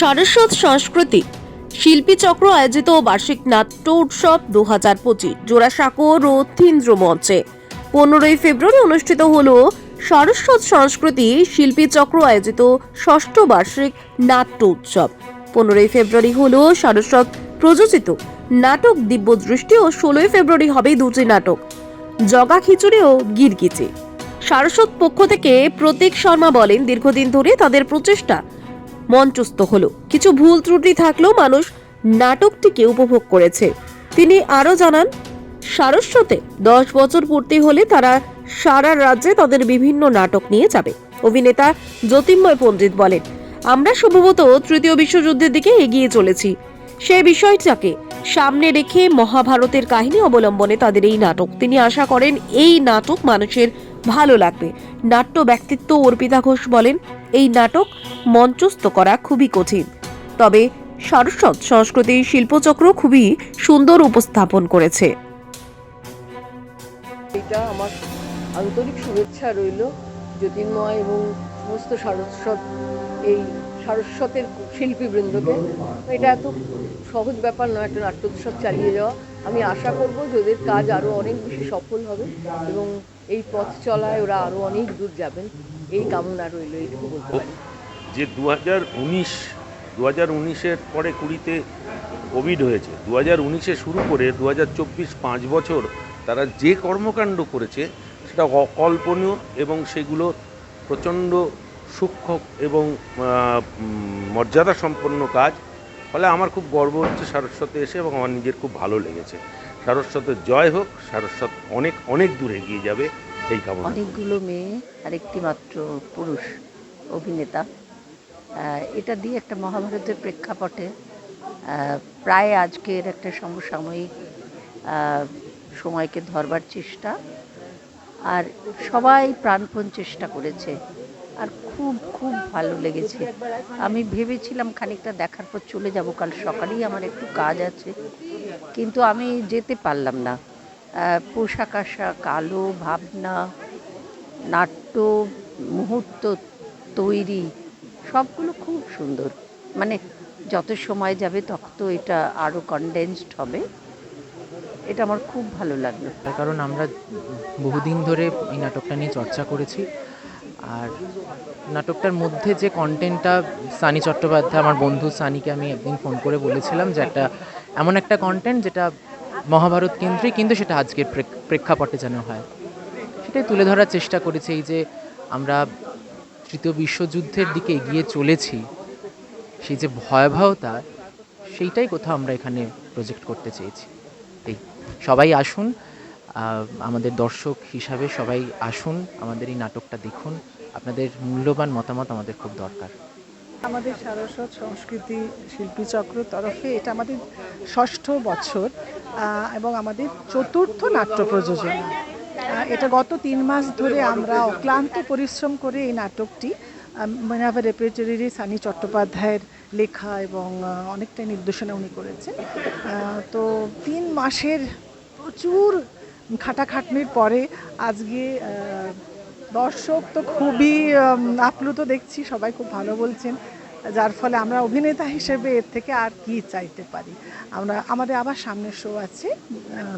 সারস্বত সংস্কৃতি। শিল্পী চক্র আয়োজিত বার্ষিক নাট্য উৎসব দু হাজার পঁচিশ। জোড়াসাঁকোর ও থিন্দ্র মঞ্চে। পনেরোই ফেব্রুয়ারি অনুষ্ঠিত হল সারস্বত সংস্কৃতি শিল্পী চক্র আয়োজিত ষষ্ঠ বার্ষিক নাট্য উৎসব। পনেরোই ফেব্রুয়ারি হল সারস্বত প্রযোজিত নাটক দিব্যদৃষ্টি ও ষোলোই ফেব্রুয়ারি হবে দুটি নাটক, জগা খিচুড়ি ও গিরগিচি সারস্বত পক্ষ থেকে প্রতীক শর্মা বলেন, দীর্ঘদিন ধরে তাদের প্রচেষ্টা মঞ্চস্থ হলো। কিছু ভুল ত্রুটি থাকলেও মানুষ নাটকটিকে উপভোগ করেছে। তিনি আরও জানান, সারস্বতে দশ বছর পূর্তি হলে তারা সারা রাজ্যে তাদের বিভিন্ন নাটক নিয়ে যাবে, অভিনেতা জ্যোতির্ময় পণ্ডিত বলেন। আমরা সম্ভবত তৃতীয় বিশ্বযুদ্ধের দিকে এগিয়ে চলেছি। সেই বিষয়টাকে সামনে রেখে মহাভারতের কাহিনী অবলম্বনে তাদের এই নাটক। তিনি আশা করেন এই নাটক মানুষের ভালো লাগবে। নাট্য ব্যক্তিত্ব অর্পিতা ঘোষ বলেন এই নাটক মঞ্চস্থ করা খুবই কঠিন। তবে সারস্বত সংস্কৃতি শিল্পচক্র খুবই সুন্দর উপস্থাপন করেছে। এটা আমার আন্তরিক শুভেচ্ছা রইল জ্যোতির্ময় এবং সমস্ত সারস্বত, এই সারস্বতের শিল্পীবৃন্দকে। এটা এত সহজ ব্যাপার নয়, একটা নাট্য উৎসব চালিয়ে যাওয়া। আমি আশা করব যে ওদের কাজ আরও অনেক বেশি সফল হবে এবং এই পথ চলায় ওরা আরও অনেক দূর যাবেন। এই কামনা রইল, এইটুকু বলতে পারি। যে দু হাজার উনিশ দু হাজার উনিশের পরে কুড়িতে কোভিড হয়েছে দু হাজার উনিশে শুরু করে দু হাজার চব্বিশ পাঁচ বছর তারা যে কর্মকাণ্ড করেছে, সেটা অকল্পনীয় এবং সেগুলো প্রচণ্ড সূক্ষ্ম এবং মর্যাদা সম্পন্ন কাজ। ফলে আমার খুব গর্ব হচ্ছে সারস্বতে এসে এবং আমার নিজের খুব ভালো লেগেছে। সারস্বতের জয় হোক, সারস্বত অনেক অনেক দূর এগিয়ে যাবে এই কামনা। অনেকগুলো মেয়ে আর একটি মাত্র পুরুষ অভিনেতা। এটা দিয়ে একটা মহাভারতের প্রেক্ষাপটে প্রায় আজকের একটা সমসাময়িক সময়কে ধরবার চেষ্টা। আর সবাই প্রাণপণ চেষ্টা করেছে। আর খুব খুব ভালো লেগেছে। আমি ভেবেছিলাম খানিকটা দেখার পর চলে যাব, কাল সকালেই আমার একটু কাজ আছে। কিন্তু আমি যেতে পারলাম না। পোশাক আশাক, আলো, ভাবনা, নাট্য, মুহূর্ত তৈরি, সবগুলো খুব সুন্দর। মানে যত সময় যাবে তত এটা আরও কনডেন্সড হবে। এটা আমার খুব ভালো লাগল। তার কারণ আমরা বহুদিন ধরে এই নাটকটা নিয়ে চর্চা করেছি। আর নাটকটার মধ্যে যে কন্টেন্টটা সানি চট্টোপাধ্যায়, আমার বন্ধু সানিকে আমি একদিন ফোন করে বলেছিলাম যে একটা এমন একটা কন্টেন্ট যেটা মহাভারত কেন্দ্রিক, কিন্তু সেটা আজকের প্রেক্ষাপটে যেন হয়। সেটাই তুলে ধরার চেষ্টা করেছি এই যে আমরা তৃতীয় বিশ্বযুদ্ধের দিকে এগিয়ে চলেছি, সেই যে ভয়াবহতা, সেইটাই কোথাও আমরা এখানে প্রজেক্ট করতে চেয়েছি। এই সবাই আসুন আমাদের দর্শক হিসাবে সবাই আসুন, আমাদের এই নাটকটা দেখুন। আপনাদের মূল্যবান মতামত আমাদের খুব দরকার। আমাদের সারস্বত সংস্কৃতি শিল্পী চক্র তরফে এটা আমাদের ষষ্ঠ বছর এবং আমাদের চতুর্থ নাট্য প্রযোজনা। এটা গত তিন মাস ধরে আমরা অক্লান্ত পরিশ্রম করে এই নাটকটি মেনাভার রেপারেটরি সানি চট্টোপাধ্যায়ের লেখা এবং অনেকটাই নির্দেশনা উনি করেছেন। তো তিন মাসের প্রচুর খাটাখাটনির পরে আজকে দর্শক তো খুবই আপ্লুত দেখছি, সবাই খুব ভালো বলছেন। যার ফলে আমরা অভিনেতা হিসেবে এর থেকে আর কি চাইতে পারি? আমরা, আমাদের আবার সামনের শো আছে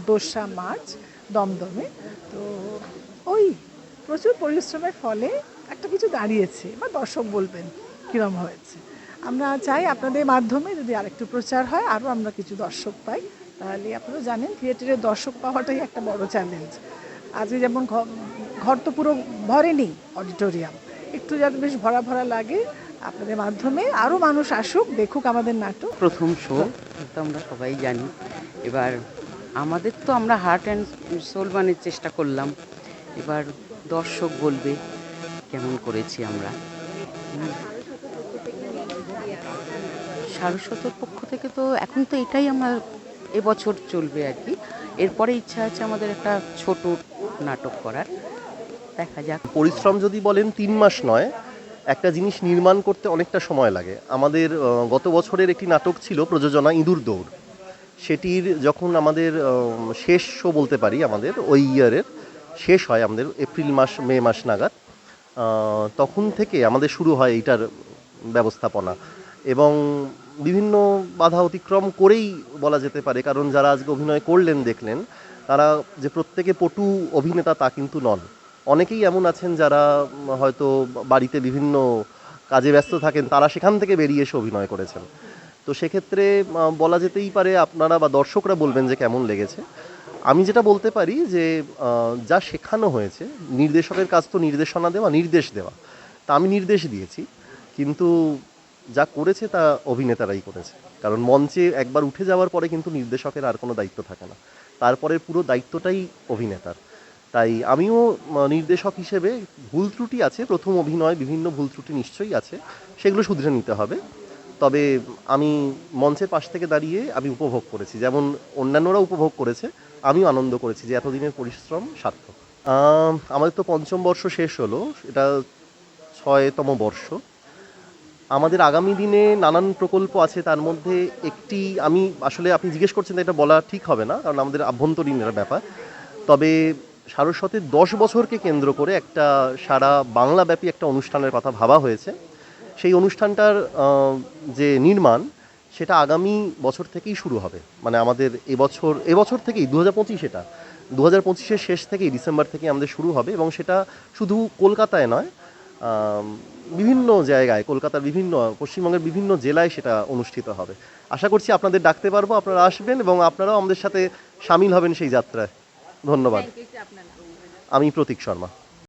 দোসরা মার্চ, দমদমে। তো ওই প্রচুর পরিশ্রমের ফলে একটা কিছু দাঁড়িয়েছে, বা দর্শক বলবেন কীরম হয়েছে। আমরা চাই আপনাদের মাধ্যমে যদি আরেকটু প্রচার হয়, আরও আমরা কিছু দর্শক পাই। তাহলে আপনারা জানেন থিয়েটারের দর্শক পাওয়াটাই একটা বড় চ্যালেঞ্জ আজকে যেমন ঘর তো পুরো ভরেনি অডিটোরিয়াম। একটু যাতে বেশ ভরা ভরা লাগে আপনাদের মাধ্যমে। আরও মানুষ আসুক, দেখুক আমাদের নাটক। প্রথম শো তো আমরা সবাই জানি। এবার আমাদের তো আমরা হার্ট অ্যান্ড সোল মানের চেষ্টা করলাম। এবার দর্শক বলবে, কেমন করেছি আমরা। সারস্বতর পক্ষ থেকে তো এখন তো এটাই আমার, এবছর চলবে আর কি। এরপরে ইচ্ছা আছে আমাদের একটা ছোট নাটক করার। দেখা যাক। পরিশ্রম যদি বলেন তিন মাস নয়, একটা জিনিস নির্মাণ করতে অনেকটা সময় লাগে। আমাদের গত বছরের একটি নাটক ছিল প্রযোজনা ইঁদুর দৌড়। সেটির যখন আমাদের শেষ শো বলতে পারি আমাদের, ওই ইয়ারের, শেষ হয় আমাদের এপ্রিল মাস, মে মাস নাগাদ তখন থেকে আমাদের শুরু হয় এইটার ব্যবস্থাপনা। এবং বিভিন্ন বাধা অতিক্রম করেই বলা যেতে পারে, কারণ যারা আজকে অভিনয় করলেন, দেখলেন তারা যে প্রত্যেকে পটু অভিনেতা তা কিন্তু নন। অনেকেই এমন আছেন যারা হয়তো বাড়িতে বিভিন্ন কাজে ব্যস্ত থাকেন, তারা সেখান থেকে বেরিয়ে এসে অভিনয় করেছেন। তো সেক্ষেত্রে বলা যেতেই পারে আপনারা বা দর্শকরা বলবেন যে কেমন লেগেছে। আমি যেটা বলতে পারি যে যা শেখানো হয়েছে, নির্দেশকের কাজ তো নির্দেশনা দেওয়া, নির্দেশ দেওয়া। তা আমি নির্দেশ দিয়েছি, কিন্তু যা করেছে তা অভিনেতারাই করেছে। কারণ মঞ্চে একবার উঠে যাওয়ার পরে কিন্তু নির্দেশকের আর কোনো দায়িত্ব থাকে না। তারপরে পুরো দায়িত্বটাই অভিনেতার। তাই আমিও নির্দেশক হিসেবে ভুল ত্রুটি আছে প্রথম অভিনয় বিভিন্ন ভুল ত্রুটি নিশ্চয়ই আছে সেগুলো শুধরে নিতে হবে। তবে আমি মঞ্চের পাশ থেকে দাঁড়িয়ে আমি উপভোগ করেছি যেমন অন্যান্যরা উপভোগ করেছে আমিও আনন্দ করেছি যে এতদিনের পরিশ্রম সার্থক। আম, আমাদের তো পঞ্চম বর্ষ শেষ হলো এটা ছয়তম বর্ষ। আমাদের আগামী দিনে নানান প্রকল্প আছে, তার মধ্যে একটি আমি আসলে আপনি জিজ্ঞেস করছেন এটা বলা ঠিক হবে না, কারণ আমাদের আভ্যন্তরীণ ব্যাপার। তবে সারস্বতের দশ বছরকে কেন্দ্র করে একটা সারা বাংলাব্যাপী একটা অনুষ্ঠানের কথা ভাবা হয়েছে। সেই অনুষ্ঠানটার যে নির্মাণ, সেটা আগামী বছর থেকেই শুরু হবে। মানে আমাদের এবছর এবছর থেকেই দু হাজার পঁচিশ এটা দু হাজার পঁচিশের শেষ থেকেই ডিসেম্বর থেকে আমাদের শুরু হবে এবং সেটা শুধু কলকাতায় নয় বিভিন্ন জায়গায় কলকাতার বিভিন্ন পশ্চিমবঙ্গের বিভিন্ন জেলায় সেটা অনুষ্ঠিত হবে। আশা করছি আপনাদের ডাকতে পারব আপনারা আসবেন এবং আপনারাও আমাদের সাথে সামিল হবেন সেই যাত্রায়। ধন্যবাদ। আমি প্রতীক শর্মা।